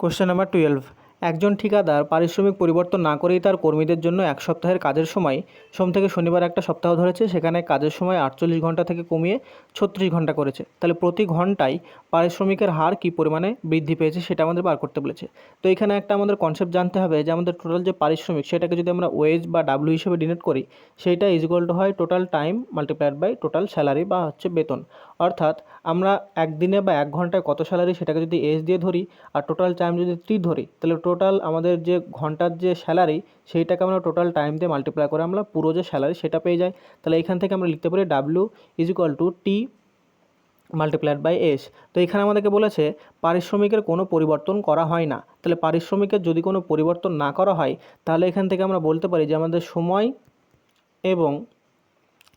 Question number twelve একজন ঠিকাদার পারিশ্রমিক পরিবর্তন না করেই তার কর্মীদের জন্য এক সপ্তাহের কাজের সময়, সোম থেকে শনিবার একটা সপ্তাহ ধরেছে, সেখানে কাজের সময় আটচল্লিশ ঘণ্টা থেকে কমিয়ে ছত্রিশ ঘণ্টা করেছে। তাহলে প্রতি ঘন্টায় পারিশ্রমিকের হার কী পরিমাণে বৃদ্ধি পেয়েছে সেটা আমাদের বার করতে বলেছে। তো এখানে একটা আমাদের কনসেপ্ট জানতে হবে যে, আমাদের টোটাল যে পারিশ্রমিক, সেটাকে যদি আমরা ওয়েজ বা ডাব্লু হিসেবে ডিনোট করি, সেইটা ইজ ইকুয়াল টু হয় total time multiplied by total salary বা হচ্ছে বেতন। অর্থাৎ আমরা একদিনে বা এক ঘন্টায় কত স্যালারি সেটাকে যদি এজ দিয়ে ধরি, আর টোটাল টাইম যদি টি ধরি, তাহলে টোটাল আমাদের যে ঘণ্টার যে স্যালারি সেইটাকে আমরা টোটাল টাইম দিয়ে মাল্টিপ্লাই করে আমরা পুরো যে স্যালারি সেটা পেয়ে যাই। তাহলে এখান থেকে আমরা লিখতে পারি W is equal to T multiplied by S তো এখানে আমাদেরকে বলেছে, পারিশ্রমিকের কোনো পরিবর্তন করা হয় না। তাহলে পারিশ্রমিকের যদি কোনো পরিবর্তন না করা হয়, তাহলে এখান থেকে আমরা বলতে পারি যে আমাদের সময় এবং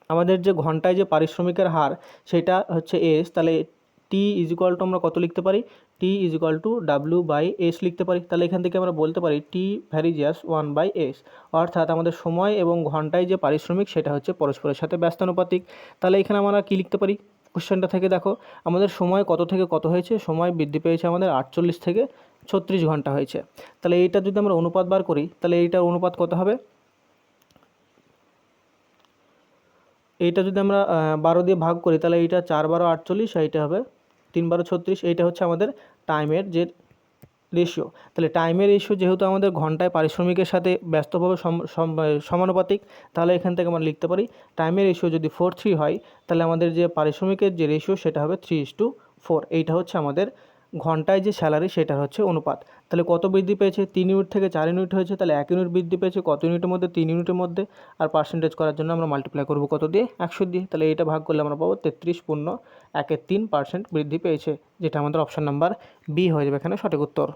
আমাদের যে ঘন্টায় যে পারিশ্রমিকের হার, সেটা হচ্ছে এস তাহলে টি ইজ ইকুয়াল টু আমরা কত লিখতে পারি? T is equal to W by S লিখতে পারি। তাহলে এখান থেকে আমরা বলতে পারি T varies as one by S অর্থাৎ আমাদের সময় এবং ঘন্টায় যে পারিশ্রমিক, সেটা হচ্ছে পরস্পরের সাথে ব্যস্তানুপাতিক। তাহলে এখানে আমরা কী লিখতে পারি? কোশ্চেনটা থেকে দেখো। আমাদের সময় কত থেকে কত হয়েছে? সময় বৃদ্ধি পেয়েছে আমাদের আটচল্লিশ থেকে ছত্রিশ ঘণ্টা হয়েছে। তাহলে এইটা যদি আমরা অনুপাত বার করি, তাহলে এইটার অনুপাত কত হবে? এইটা যদি আমরা বারো দিয়ে ভাগ করি, তাহলে এইটা চার বারো আটচল্লিশ এইটা হবে তিন বারো ছত্রিশ, এইটা হচ্ছে আমাদের টাইমের যে রেশিও তাহলে টাইমের রেশিও যেহেতু আমাদের ঘন্টায় পারিশ্রমিকের সাথে ব্যস্তভাবে সম- সম- সমানুপাতিক, তাহলে এখান থেকে আমরা লিখতে পারি, টাইমের রেশিও যদি ফোর থ্রি হয়, তাহলে আমাদের যে পারিশ্রমিকের যে রেশিও সেটা হবে থ্রি ইস টু ফোর এইটা হচ্ছে আমাদের ঘন্টায় যে স্যালারি সেটা হচ্ছে অনুপাত। তাহলে কত বৃদ্ধি পেয়েছে? তিন ইউনিট থেকে চার ইউনিট হয়েছে, তাহলে এক ইউনিট বৃদ্ধি পেয়েছে, কত ইউনিটের মধ্যে? তিন ইউনিটের মধ্যে। আর পার্সেন্টেজ করার জন্য আমরা মাল্টিপ্লাই করব কত দিয়ে? একশো দিয়ে। তাহলে এটা ভাগ করলে আমরা পাবো তেত্রিশ পূর্ণ একের তিন পার্সেন্ট বৃদ্ধি পেয়েছে, যেটা আমাদের অপশান নাম্বার বি হয়ে যাবে এখানে সঠিক উত্তর।